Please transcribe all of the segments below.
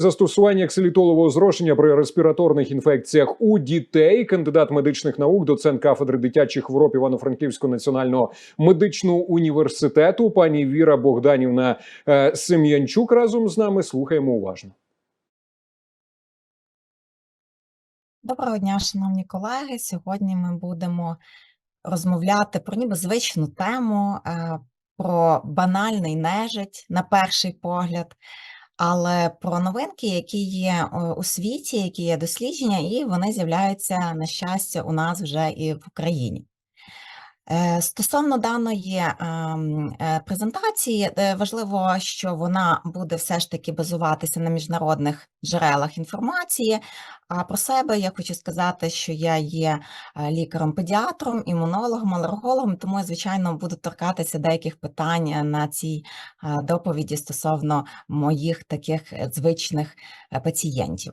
Застосування ксилітолового зрошення при респіраторних інфекціях у дітей, кандидат медичних наук, доцент кафедри дитячих хвороб Івано-Франківського національного медичного університету, пані Віра Богданівна е, Сем'янчук разом з нами. Слухаємо уважно. Доброго дня, шановні колеги. Сьогодні ми будемо розмовляти про ніби звичну тему, е, про банальний нежить на перший погляд, але про новинки, які є у світі, які є дослідження, і вони з'являються, на щастя, у нас вже і в Україні. Е, Стосовно даної ем, е, презентації, е, важливо, що вона буде все ж таки базуватися на міжнародних джерелах інформації. А про себе я хочу сказати, що я є лікарем-педіатром, імунологом, алергологом, тому я, звичайно, буду торкатися деяких питань на цій доповіді стосовно моїх таких звичних пацієнтів.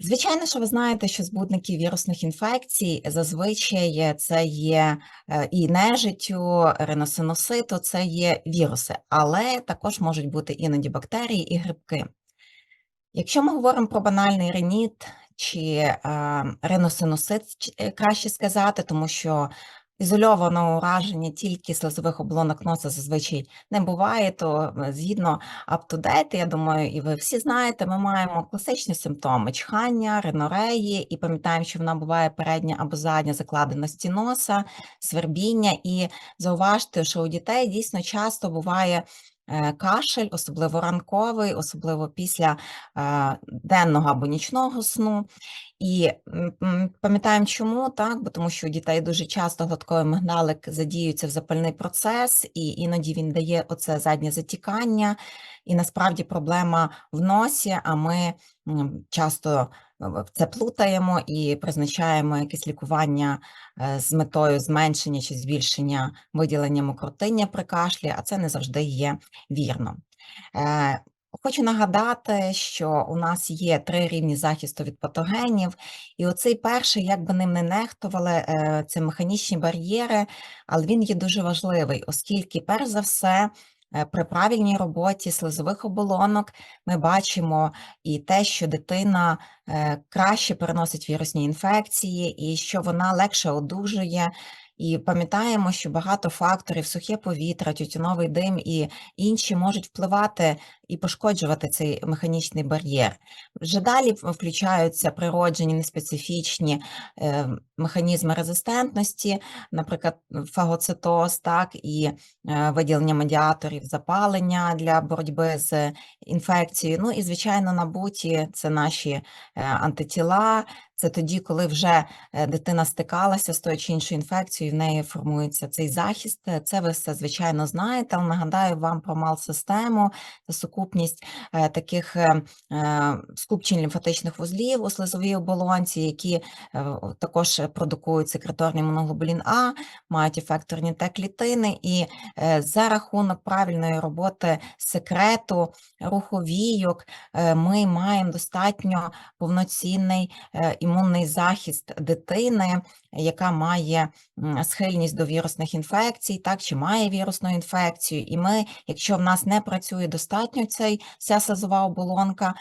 Звичайно, що ви знаєте, що збудники вірусних інфекцій зазвичай це є е, і нежиттю, риносиноситу, це є віруси, але також можуть бути іноді бактерії і грибки. Якщо ми говоримо про банальний реніт чи е, риносиносит, е, краще сказати, тому що ізольованого ураження тільки слизових оболонок носа зазвичай не буває, то е, згідно up-to-date, я думаю, і ви всі знаєте, ми маємо класичні симптоми чхання, ринореї, і пам'ятаємо, що вона буває передня або задня закладеності носа, свербіння, і зауважте, що у дітей дійсно часто буває кашель, особливо ранковий, особливо після е, денного або нічного сну. І пам'ятаємо, чому так, бо тому що у дітей дуже часто гладковий мигдалик задіюється в запальний процес, і іноді він дає оце заднє затікання, і насправді проблема в носі, а ми часто е, це плутаємо і призначаємо якесь лікування е, з метою зменшення чи збільшення виділення мокротиння при кашлі, а це не завжди є вірно. Е, Хочу нагадати, що у нас є три рівні захисту від патогенів, і оцей перший, як би ним не нехтували, е, це механічні бар'єри, але він є дуже важливий, оскільки, перш за все, при правильній роботі слизових оболонок ми бачимо і те, що дитина е, краще переносить вірусні інфекції, і що вона легше одужує. І пам'ятаємо, що багато факторів, сухе повітря, тютюновий дим і інші можуть впливати і пошкоджувати цей механічний бар'єр. Вже далі включаються природжені неспецифічні е, механізми резистентності, наприклад, фагоцитоз, так, і е, виділення медіаторів запалення для боротьби з інфекцією. Ну і, звичайно, набуті це наші е, антитіла. Це тоді, коли вже дитина стикалася з тою чи іншою інфекцією, в неї формується цей захист. Це ви все, звичайно, знаєте, але нагадаю вам про мал-систему, це сукупність е, таких е, е, скупчень лімфатичних вузлів у слизовій оболонці, які також продукують секреторний моноглобулін А, мають ефекторні Т-клітини, і е, за рахунок правильної роботи секрету, руховійок, ми маємо достатньо повноцінний імунний захист дитини, яка має схильність до вірусних інфекцій, так чи має вірусну інфекцію. І ми, якщо в нас не працює достатньо цей ця сазова оболонка,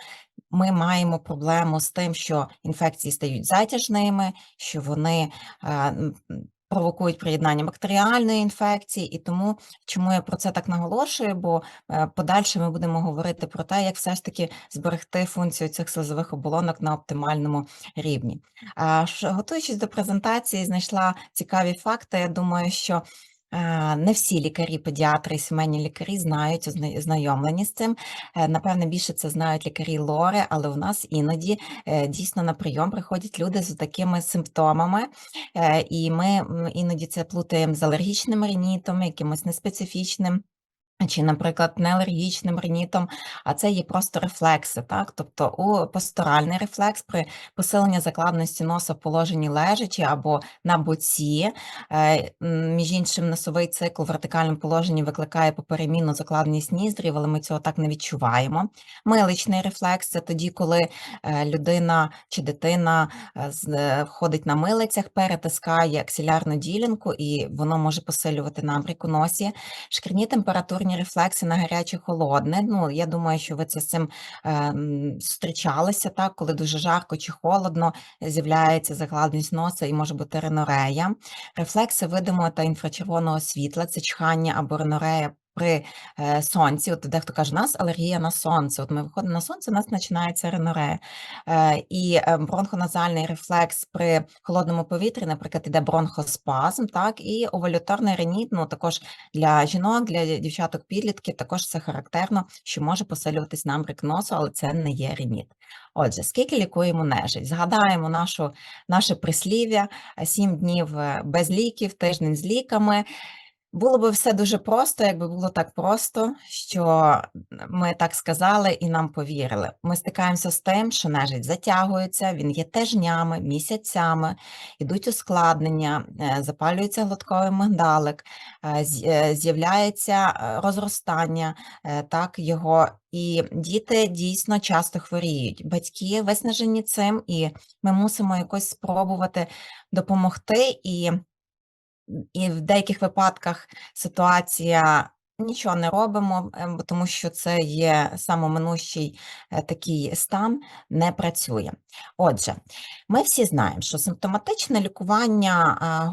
ми маємо проблему з тим, що інфекції стають затяжними, що вони провокують приєднання бактеріальної інфекції, і тому чому я про це так наголошую, бо е, подальше ми будемо говорити про те, як все ж таки зберегти функцію цих слизових оболонок на оптимальному рівні. А, Готуючись до презентації, знайшла цікаві факти. Я думаю, що не всі лікарі, педіатри сімейні лікарі знають, знайомлені з цим. Е, Напевне, більше це знають лікарі лори, але у нас іноді е, дійсно на прийом приходять люди з такими симптомами, е, і ми іноді це плутаємо з алергічним рінітом, якимось неспецифічним. Чи, наприклад, не алергічним ринітом, а це є просто рефлекси, так? Тобто у посторальний рефлекс при посиленні закладності носа в положенні лежачі або на боці. Е, Між іншим, носовий цикл в вертикальному положенні викликає поперемінну закладеність ніздрів, але ми цього так не відчуваємо. Миличний рефлекс це тоді, коли е, людина чи дитина з- е, на милицях, перетискає аксилярну ділянку, і воно може посилювати набряк у носі. Шкірні температурні повітряні рефлекси на гаряче холодне. Ну, я думаю, що ви це з цим е, зустрічалися, так, коли дуже жарко чи холодно, з'являється закладність носа і може бути ринорея. Рефлекси видимого та інфрачервоного світла це чхання або ринорея при е, сонці. От дехто каже, нас алергія на сонце. От ми виходимо на сонце, у нас починається ринорея. Е, і е, бронхоназальний рефлекс при холодному повітрі, наприклад, іде бронхоспазм, так, і овалюторний реніт, ну також для жінок, для дівчаток підлітків також це характерно, що може посилюватись набряк носу, але це не є реніт. Отже, скільки лікуємо нежить? Згадаємо нашу, наше прислів'я: сім днів без ліків, тиждень з ліками. Було би все дуже просто, якби було так просто, що ми так сказали і нам повірили. Ми стикаємося з тим, що нежить затягується, він є тижнями, місяцями, ідуть ускладнення, е, запалюється глотковий мигдалик, е, е, з'являється розростання так, його. І діти дійсно часто хворіють. Батьки виснажені цим, і ми мусимо якось спробувати допомогти. І і в деяких випадках ситуація нічого не робимо, е, тому що це є самоминущий е, такий стан, не працює. Отже, ми всі знаємо, що симптоматичне лікування е,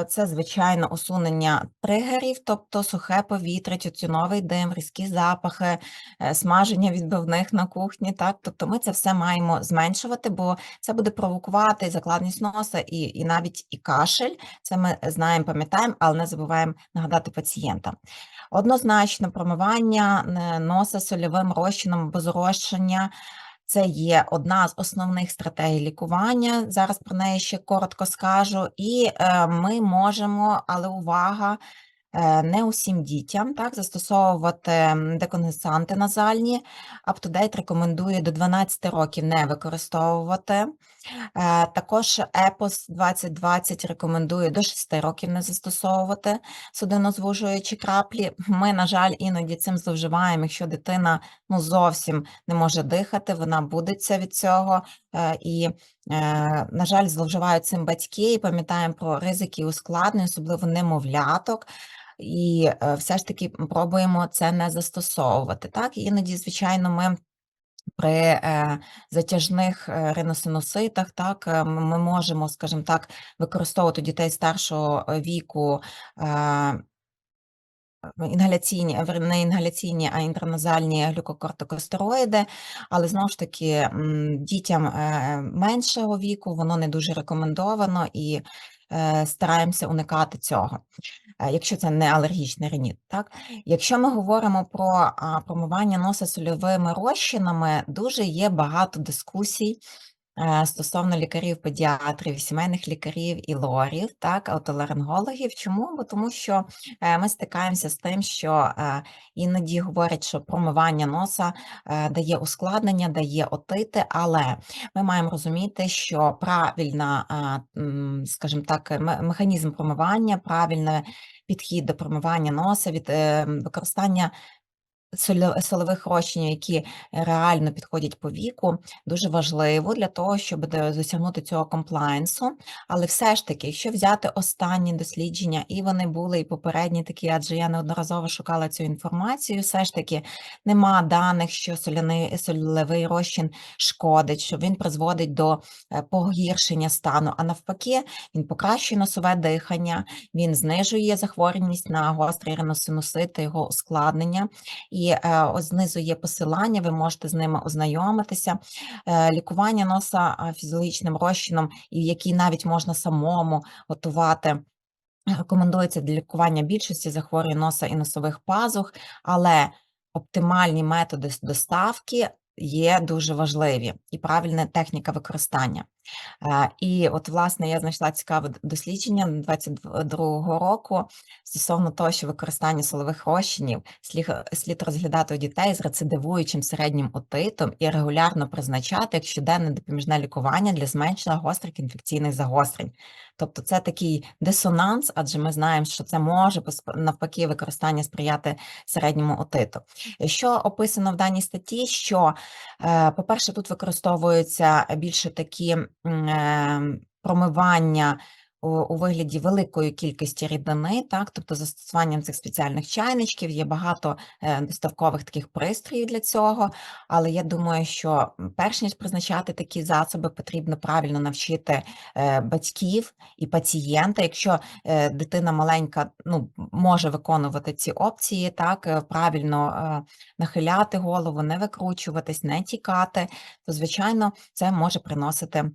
е, це звичайно усунення тригерів, тобто сухе повітря, тютюновий дим, різкі запахи, е, смаження відбивних на кухні. Так, тобто ми це все маємо зменшувати, бо це буде провокувати закладність носа і, і навіть і кашель. Це ми знаємо, пам'ятаємо, але не забуваємо нагадати пацієнтам. Однозначно, промивання е, носа сольовим розчином або зрощення це є одна з основних стратегій лікування. Зараз про неї ще коротко скажу. І е, ми можемо, але увага, е, не усім дітям так, застосовувати м, деконгесанти назальні. UpToDate рекомендує до 12 років не використовувати. Е, Також EPOS 2020 рекомендує до 6 років не застосовувати судинозвужуючі краплі. Ми, на жаль, іноді цим зловживаємо, якщо дитина ну, зовсім не може дихати, вона будеться від цього. е, І, е, на жаль, зловживають цим батьки і пам'ятаємо про ризики ускладнень, особливо немовляток. І все ж таки пробуємо це не застосовувати. Так, іноді, звичайно, ми при е, затяжних е, риносинуситах, так, е, ми можемо, скажімо так, використовувати дітей старшого віку інгаляційні, не інгаляційні, а інтраназальні глюкокортикостероїди, але знову ж таки дітям меншого віку воно не дуже рекомендовано і стараємося уникати цього, е, якщо це не алергічний реніт. Так? Якщо ми говоримо про промивання носа сольовими розчинами, дуже є багато дискусій е, стосовно лікарів, педіатрів, сімейних лікарів і лорів, так, отоларингологів. Чому? Бо тому що е, ми стикаємося з тим, що е, іноді говорять, що промивання носа е, дає ускладнення, дає отити, але ми маємо розуміти, що правильна, скажімо так, механізм промивання, правильний підхід до промивання носа, від використання соль- солових які реально підходять по віку, дуже важливо для того, щоб досягнути цього комплаєнсу. Але все ж таки, якщо взяти останні дослідження, і вони були і попередні такі, адже я неодноразово шукала цю інформацію, все ж таки нема даних, що соляний сольовий розчин шкодить, що він призводить до е, погіршення стану, а навпаки, він покращує носове дихання, він знижує захворюваність на гострий риносинусит та його ускладнення. І е, ось знизу є посилання, ви можете з ними ознайомитися. Е, лікування носа фізіологічним розчином, і який навіть можна самому готувати. Рекомендується для лікування більшості захворювань носа і носових пазух, але оптимальні методи доставки є дуже важливі і правильна техніка використання. Е, І от, власне, я знайшла цікаве дослідження 22 року стосовно того, що використання солових розчинів слід, слід розглядати у дітей з рецидивуючим середнім отитом і регулярно призначати як щоденне допоміжне лікування для зменшення гострих інфекційних загострень. Тобто це такий дисонанс, адже ми знаємо, що це може навпаки використання сприяти середньому отиту. Що описано в даній статті, що, е, по-перше, тут використовуються більше такі е, промивання у, вигляді великої кількості рідини, так, тобто застосуванням цих спеціальних чайничків є багато е, доставкових таких пристроїв для цього. Але я думаю, що перш ніж призначати такі засоби, потрібно правильно навчити е, батьків і пацієнта. Якщо е, дитина маленька, ну може виконувати ці опції, так правильно нахиляти голову, не викручуватись, не тікати, то звичайно це може приносити.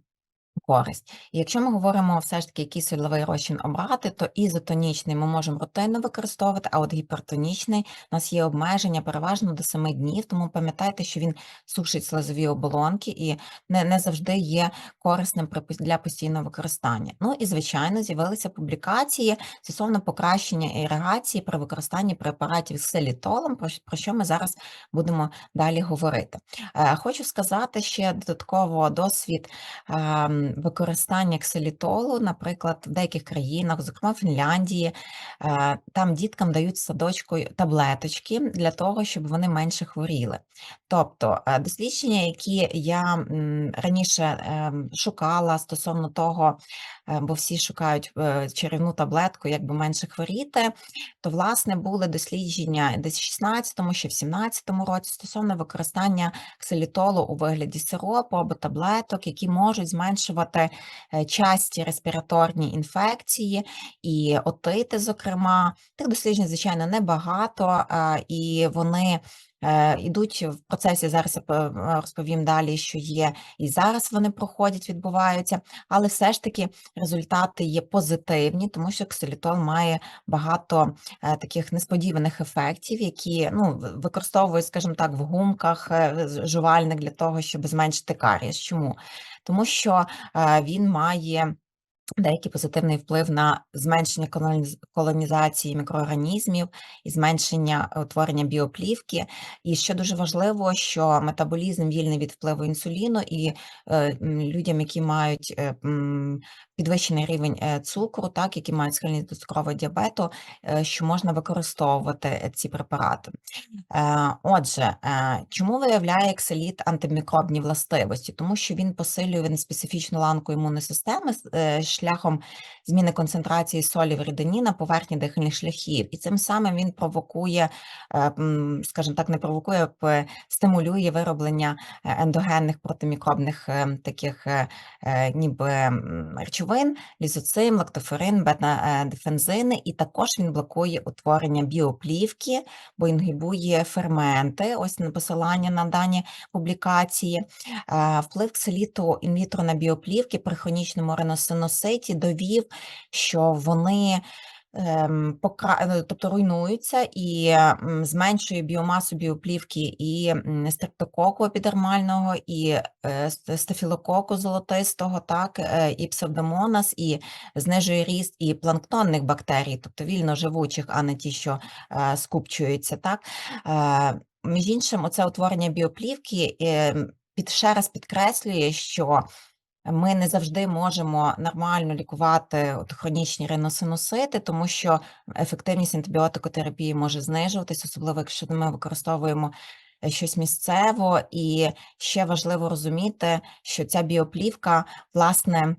Користь. І якщо ми говоримо все ж таки, який сольовий розчин обрати, то ізотонічний ми можемо рутинно використовувати, а от гіпертонічний у нас є обмеження переважно до 7 днів, тому пам'ятайте, що він сушить слизові оболонки і не, не завжди є корисним для постійного використання. Ну і звичайно, з'явилися публікації стосовно покращення іригації при використанні препаратів з селітолом, про, про що ми зараз будемо далі говорити. Е, Хочу сказати ще додатково досвід ем, використання ксилітолу, наприклад, в деяких країнах, зокрема Фінляндії, е, там діткам дають з садочкою таблеточки для того, щоб вони менше хворіли. Тобто е, дослідження, які я раніше ем, шукала стосовно того, бо всі шукають е, чарівну таблетку, як би менше хворіти, то власне були дослідження десь в 16-му, ще в 17-му році стосовно використання ксилітолу у вигляді сиропу або таблеток, які можуть зменшувати е, часті респіраторні інфекції і отити, зокрема. Тих досліджень, звичайно, небагато, е, і вони е, йдуть в процесі. Зараз е, розповім далі, що є і зараз вони проходять, відбуваються, але все ж таки результати є позитивні, тому що ксилітол має багато е, таких несподіваних ефектів, які ну, використовують, скажімо так, в гумках е, жувальних для того, щоб зменшити карієс. Чому? Тому що е, він має деякий позитивний вплив на зменшення колоніз- колонізації мікроорганізмів і зменшення утворення біоплівки. І що дуже важливо, що метаболізм вільний від впливу інсуліну, і е, людям, які мають е, підвищений рівень е, цукру, так, які мають схильність до цукрового діабету, е, що можна використовувати е, ці препарати. Отже, чому виявляє екселіт антимікробні властивості? Тому що він посилює неспецифічну ланку імунної системи шляхом зміни концентрації солі в рідині на поверхні дихальних шляхів, і цим самим він провокує, скажімо так, не провокує, п- стимулює вироблення ендогенних протимікробних таких ніби м, речовин, лізоцим, лактоферин, бета-дефензини, і також він блокує утворення біоплівки, бо інгибує ферменти, ось на посилання на дані публікації. Вплив ксиліту інвітро на біоплівки при хронічному реносиноситі довів, що вони тобто руйнуються і зменшує біомасу біоплівки і м, стрептококу епідермального, і е, стафілококу золотистого, так, е, і псевдомонас, і знижує ріст і планктонних бактерій, тобто вільно живучих, а не ті, що е, скупчуються. Так? Е, Між іншим, оце утворення біоплівки е, під, ще раз підкреслює, що ми не завжди можемо нормально лікувати от хронічні риносинусити, тому що ефективність антибіотикотерапії може знижуватись, особливо якщо ми використовуємо е, щось місцево. І ще важливо розуміти, що ця біоплівка, власне,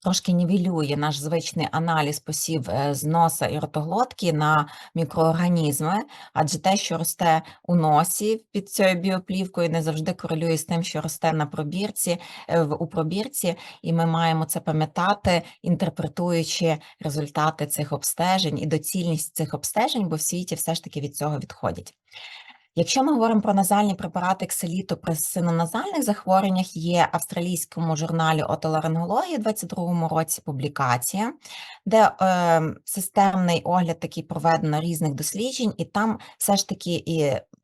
трошки нівелює наш звичний аналіз посів е, з носа і ротоглотки на мікроорганізми, адже те, що росте у носі під цією біоплівкою, не завжди корелює з тим, що росте на пробірці, е, у пробірці, і ми маємо це пам'ятати, інтерпретуючи результати цих обстежень і доцільність цих обстежень, бо в світі все ж таки від цього відходять. Якщо ми говоримо про назальні препарати кселіту при синоназальних захворюваннях, є в австралійському журналі отоларингології у 22 році публікація, де е, системний огляд такий проведено різних досліджень, і там все ж таки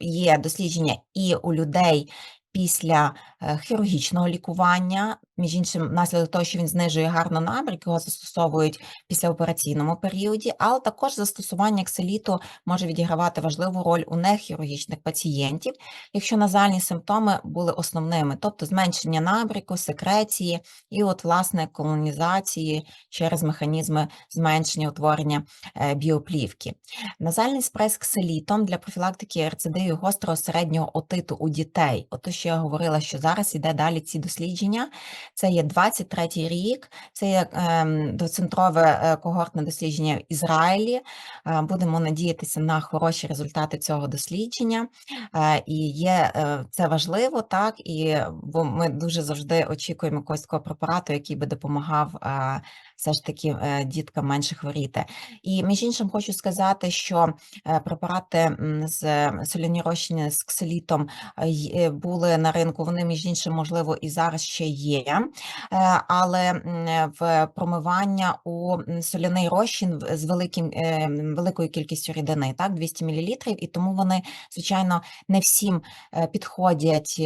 є дослідження і у людей після е, хірургічного лікування, між іншим, внаслідок того, що він знижує гарно набряк, його застосовують в післяопераційному періоді, але також застосування кселіту може відігравати важливу роль у нехірургічних пацієнтів, якщо назальні симптоми були основними, тобто зменшення набряку, секреції і от власне колонізації через механізми зменшення утворення е, біоплівки. Назальний спрей з кселітом для профілактики рецидивів гострого середнього отиту у дітей. Ото що я говорила, що зараз іде далі ці дослідження. Це є 23-й рік, це є ем, доцентрове е, когортне дослідження в Ізраїлі. Е, Будемо надіятися на хороші результати цього дослідження. Е, І є це важливо, так, і бо ми дуже завжди очікуємо якогось такого препарату, який би допомагав все ж таки е, діткам менше хворіти. І між іншим хочу сказати, що е, препарати з соляні розчини з ксилітом е, були на ринку. Вони між іншим, можливо, і зараз ще є, але в промивання у соляний розчин з великим великою кількістю рідини, так 200 мл, і тому вони, звичайно, не всім підходять.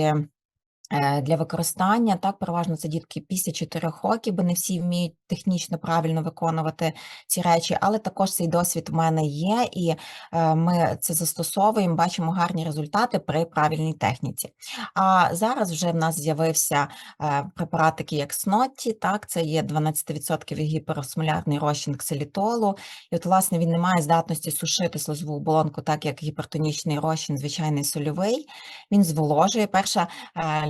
Е, Для використання так переважно це дітки після 4 років, бо не всі вміють технічно правильно виконувати ці речі, але також цей досвід в мене є, і е, ми це застосовуємо, бачимо гарні результати при правильній техніці. А зараз вже в нас з'явився е, препарат, такий як Снотті, так, це є 12% гіперосмолярний розчин ксилітолу, і от, власне, він не має здатності сушити слизову оболонку, так як гіпертонічний розчин, звичайний сольовий. Він зволожує. Перша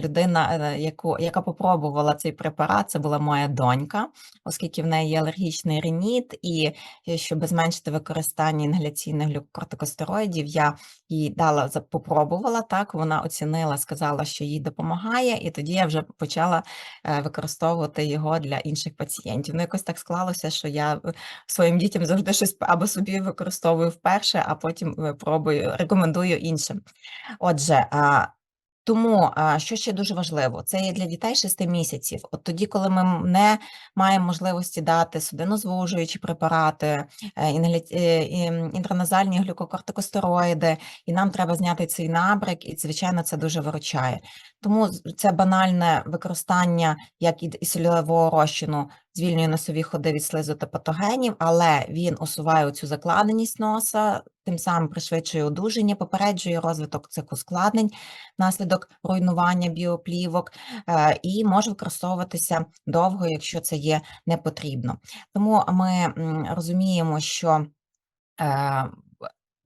людина, е, яку, яка попробувала цей препарат, це була моя донька, оскільки в неї є алергічний реніт, і е, щоб зменшити використання інгаляційних глюкокортикостероїдів, я їй дала попробувала так. Вона оцінила, сказала, що їй допомагає, і тоді я вже почала е, використовувати його для інших пацієнтів. Ну, якось так склалося, що я своїм дітям завжди щось або собі використовую вперше, а потім пробую, рекомендую іншим. Отже, тому що ще дуже важливо, це є для дітей 6 місяців. От тоді, коли ми не маємо можливості дати судинозвужуючі препарати, е, е, інтраназальні глюкокортикостероїди, і нам треба зняти цей набрик, і звичайно це дуже виручає. Тому це банальне використання як і сольового розчину звільнює носові ходи від слизу та патогенів, але він усуває цю закладеність носа, тим самим пришвидшує одужання, попереджує розвиток цих ускладнень внаслідок руйнування біоплівок е, і може використовуватися довго, якщо це є не потрібно. Тому ми розуміємо, що е,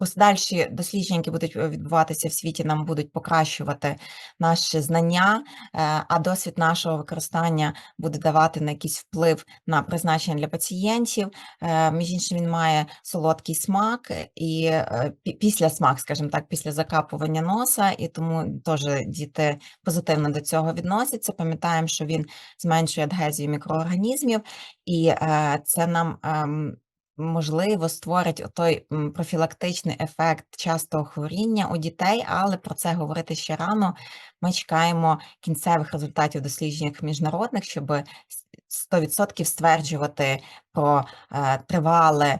Подальші дослідження, які будуть е, відбуватися в світі, нам будуть покращувати наші знання, е, а досвід нашого використання буде давати на якийсь вплив на призначення для пацієнтів. Е, Між іншим, він має солодкий смак і після смак, скажімо так, після закапування носа, і тому теж діти позитивно до цього відносяться. Пам'ятаємо, що він зменшує адгезію мікроорганізмів, і це нам. Можливо, створить той профілактичний ефект частого хворіння у дітей, але про це говорити ще рано. Ми чекаємо кінцевих результатів досліджень міжнародних, щоб 100% стверджувати про е, тривале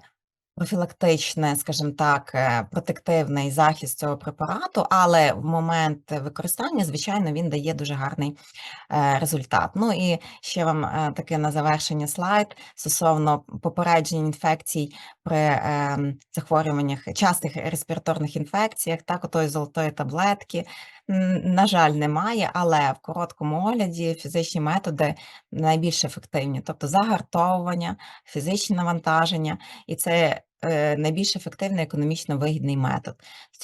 профілактичне, скажімо так, е, протективний захист цього препарату, але в момент використання, звичайно, він дає дуже гарний е, результат. Ну і ще вам е, таки на завершення слайд стосовно попередження інфекцій при е, захворюваннях, частих респіраторних інфекціях, так, отої золотої таблетки. На жаль, немає, але в короткому огляді фізичні методи найбільш ефективні, тобто загартовування, фізичне навантаження, і це е, найбільш ефективний економічно вигідний метод.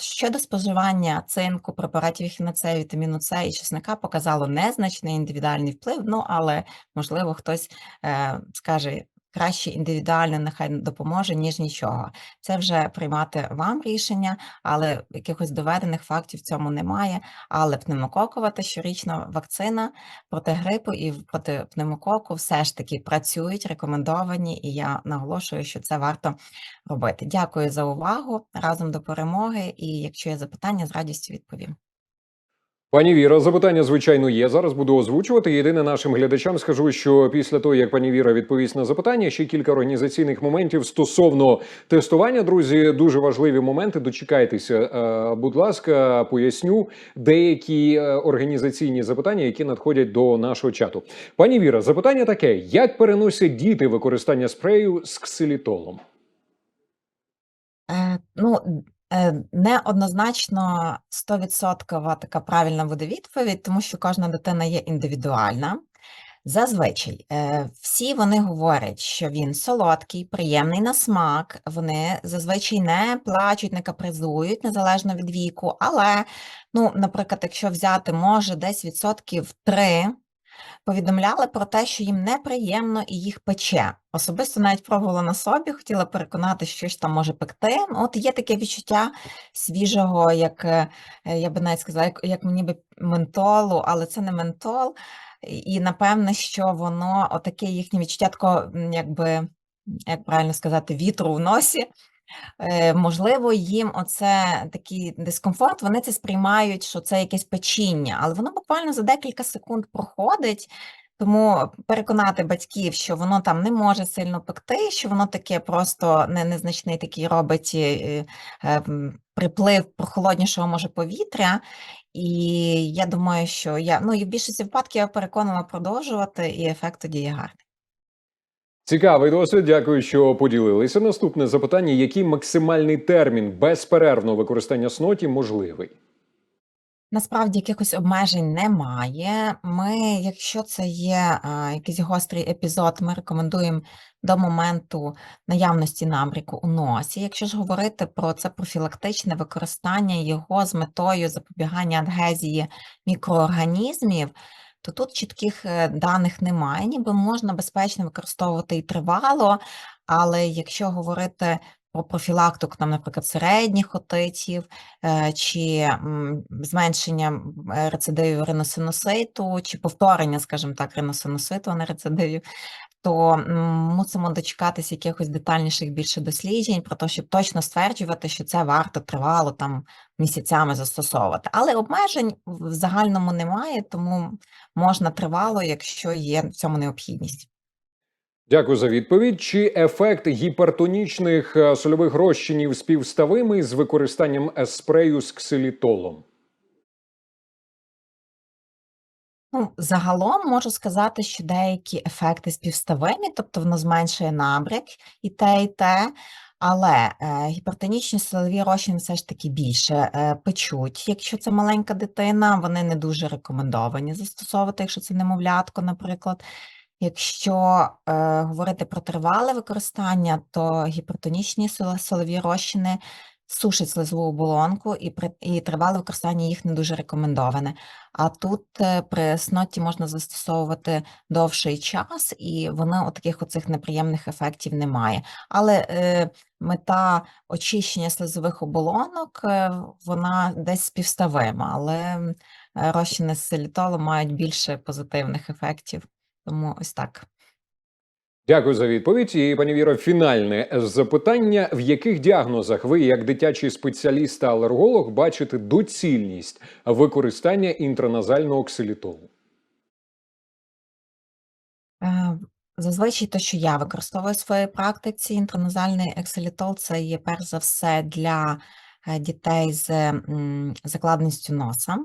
Щодо споживання цинку, препаратів ехіноцею, вітаміну С і чесника показало незначний індивідуальний вплив, ну але можливо хтось е, скаже. Краще індивідуально нехай допоможе, ніж нічого. Це вже приймати вам рішення, але якихось доведених фактів в цьому немає. Але пневмококова та щорічна вакцина проти грипу і проти пневмококу все ж таки працюють, рекомендовані, і я наголошую, що це варто робити. Дякую за увагу. Разом до перемоги. І якщо є запитання, з радістю відповім. Пані Віра, запитання звичайно є. Зараз буду озвучувати. Єдине нашим глядачам скажу, що після того, як пані Віра відповість на запитання, ще кілька організаційних моментів стосовно тестування. Друзі, дуже важливі моменти. Дочекайтеся, Е, будь ласка, поясню деякі е, організаційні запитання, які надходять до нашого чату. Пані Віра, запитання таке: як переносять діти використання спрею з ксилітолом? Е, ну, неоднозначно 100% така правильна буде відповідь, тому що кожна дитина є індивідуальна. Зазвичай е, всі вони говорять, що він солодкий, приємний на смак. Вони зазвичай не плачуть, не капризують незалежно від віку. Але, ну, наприклад, якщо взяти, може, десь відсотків 3 повідомляли про те, що їм неприємно і їх пече. Особисто навіть пробувала на собі, хотіла переконати, що ж там може пекти. Ну, От є таке відчуття свіжого, як е, я би навіть сказала, як, як ніби ментолу, але це не ментол. І, напевне, що воно отаке їхнє відчуття, такого, якби, як правильно сказати, вітру в носі. Е, можливо, їм оце такий дискомфорт, вони це сприймають, що це якесь печіння, але воно буквально за декілька секунд проходить. Тому переконати батьків, що воно там не може сильно пекти, що воно таке просто не, незначний такий робить е, е, приплив прохолоднішого може повітря. І я думаю, що я ну і в більшості випадків я переконана продовжувати, і ефект тоді є гарний. Цікавий досвід. Дякую, що поділилися. Наступне запитання: який максимальний термін безперервного використання сноті можливий? Насправді якихось обмежень немає. Ми, якщо це є а, якийсь гострий епізод, ми рекомендуємо до моменту наявності набріку у носі. Якщо ж говорити про це профілактичне використання його з метою запобігання адгезії мікроорганізмів, то тут чітких е, даних немає, ніби можна безпечно використовувати і тривало, але якщо говорити про профілактику, там, наприклад, середніх отитів, е, чи зменшення е, рецидивів риносинуситу, чи повторення, скажімо так, риносинуситу, а не рецидивів, то мусимо дочекатися якихось детальніших більше досліджень про те, щоб точно стверджувати, що це варто тривало там місяцями застосовувати. Але обмежень в загальному немає, тому можна тривало, якщо є в цьому необхідність. Дякую за відповідь. Чи ефект гіпертонічних е, сольових розчинів співставимий з використанням е, спрею з ксилітолом? Ну, загалом можу сказати, що деякі ефекти співставимі, тобто воно зменшує набряк і те, і те, але е, гіпертонічні силові розчини все ж таки більше е, печуть, якщо це маленька дитина, вони не дуже рекомендовані застосовувати, якщо це немовлятко, наприклад. Якщо е, говорити про тривале використання, то гіпертонічні силові розчини сушать слизову оболонку, і при і тривале використання їх не дуже рекомендоване. А тут е, при сноті можна застосовувати довший час, і воно таких оцих неприємних ефектів немає. Але е, мета очищення слизових оболонок е, вона десь співставима, але розчини з силітолу мають більше позитивних ефектів. Тому ось так. Дякую за відповідь. І пані Віро, фінальне запитання: в яких діагнозах ви, як дитячий спеціаліст та алерголог, бачите доцільність використання інтраназального ксилітолу? Е, Зазвичай те, що я використовую в своїй практиці, інтраназальний ексилітол це є перш за все для е, дітей з закладністю носа.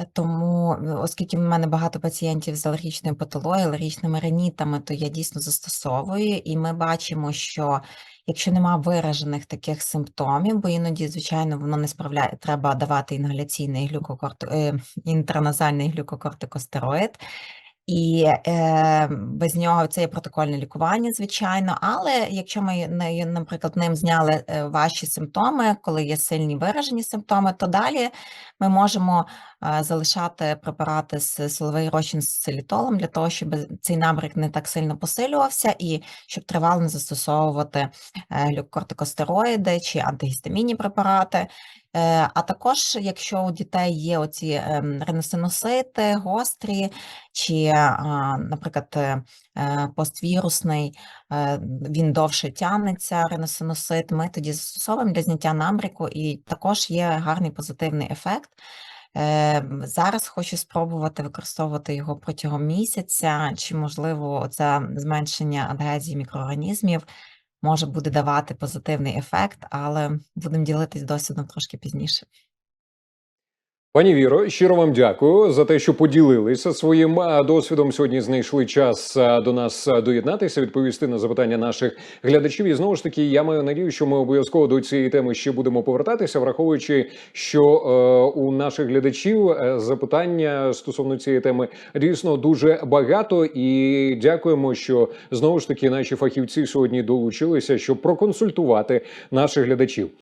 Е, Тому, е, оскільки в мене багато пацієнтів з алергічною патологією, алергічними ренітами, то я дійсно застосовую, і ми бачимо, що якщо нема виражених таких симптомів, бо іноді, звичайно, воно не справляє, треба давати інгаляційний глюкокорт... е, інтраназальний глюкокортикостероїд, і е, без нього це є протокольне лікування, звичайно. Але якщо ми, наприклад, ним зняли е, ваші симптоми, коли є сильні виражені симптоми, то далі ми можемо е, залишати препарати з силовий розчин з силітолом для того, щоб цей набряк не так сильно посилювався, і щоб тривало не застосовувати е, глюкокортикостероїди чи антигістамінні препарати. Е, А також, якщо у дітей є оці ем, риносинусити, гострі, чи, наприклад, е, е, поствірусний, е, він довше тягнеться, риносинусит, ми тоді застосовуємо для зняття набряку, і також є гарний позитивний ефект. Е, Зараз хочу спробувати використовувати його протягом місяця, чи, можливо, це зменшення адгезії мікроорганізмів може буде давати позитивний ефект, але будемо ділитись досвідом трошки пізніше. Пані Віро, щиро вам дякую за те, що поділилися своїм досвідом. Сьогодні знайшли час до нас доєднатися, відповісти на запитання наших глядачів. І знову ж таки, я маю надію, що ми обов'язково до цієї теми ще будемо повертатися, враховуючи, що е, у наших глядачів е, запитання стосовно цієї теми дійсно дуже багато. І дякуємо, що знову ж таки наші фахівці сьогодні долучилися, щоб проконсультувати наших глядачів.